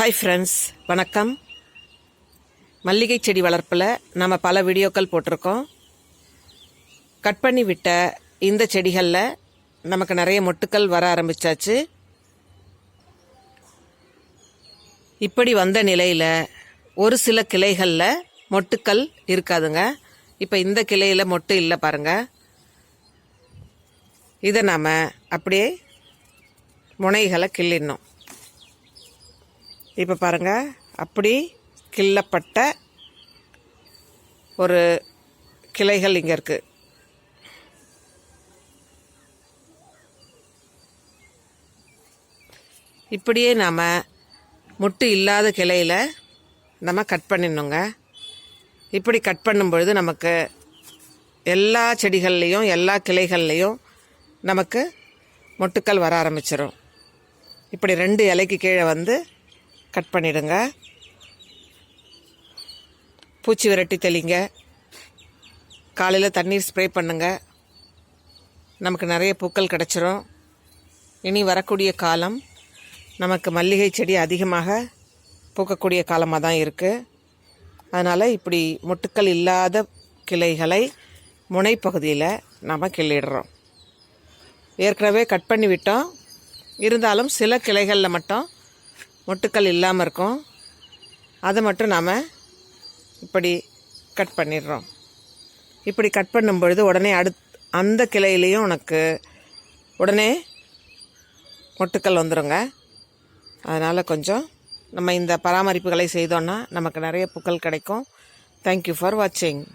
Hi friends வணக்கம். மல்லிகை செடி வளர்ப்பில் நம்ம பல வீடியோக்கள் போட்டிருக்கோம். கட் பண்ணி விட்ட இந்த செடிகளில் நமக்கு நிறைய மொட்டுக்கள் வர ஆரம்பிச்சாச்சு. இப்படி வந்த நிலையில் ஒரு சில கிளைகளில் மொட்டுக்கள் இருக்காதுங்க. இப்போ இந்த கிளையில் மொட்டு இல்லை பாருங்கள் இதை நாம் அப்படியே முனைகளை கிள்ளிடணும். இப்போ பாருங்கள் அப்படி கிள்ளப்பட்ட ஒரு கிளைகள் இங்கே இருக்குது இப்படியே நாம் முட்டு இல்லாத கிளையில் நம்ம கட் பண்ணிடணுங்க. இப்படி கட் பண்ணும்பொழுது நமக்கு எல்லா செடிகள்லேயும் எல்லா கிளைகள்லேயும் நமக்கு மொட்டுக்கள் வர ஆரம்பிச்சிடும் இப்படி ரெண்டு இலைக்கு கீழே வந்து கட் பண்ணிடுங்க. பூச்சி விரட்டி தெளிங்க. காலையில் தண்ணீர் ஸ்ப்ரே பண்ணுங்க. நமக்கு நிறைய பூக்கள் கிடச்சிரும். இனி வரக்கூடிய காலம் நமக்கு மல்லிகை செடி அதிகமாக பூக்கக்கூடிய காலமாக தான் இருக்குது அதனால் இப்படி மொட்டுக்கள் இல்லாத கிளைகளை முனைப்பகுதியில் நாம் கிள்ளிடுறோம். ஏற்கனவே கட் பண்ணி விட்டோம். இருந்தாலும் சில கிளைகளில் மட்டும் மொட்டுக்கள் இல்லாமல் இருக்கும். அதை மட்டும் நாம் இப்படி கட் பண்ணிடுறோம். இப்படி கட் பண்ணும் பொழுது உடனே அடுத் அந்த கிளையிலையும் உனக்கு உடனே மொட்டுக்கள் வந்துடுங்க அதனால் கொஞ்சம் நம்ம இந்த பராமரிப்புகளை செய்தோன்னா நமக்கு நிறைய புக்கள் கிடைக்கும். தேங்க்யூ ஃபார் வாட்சிங்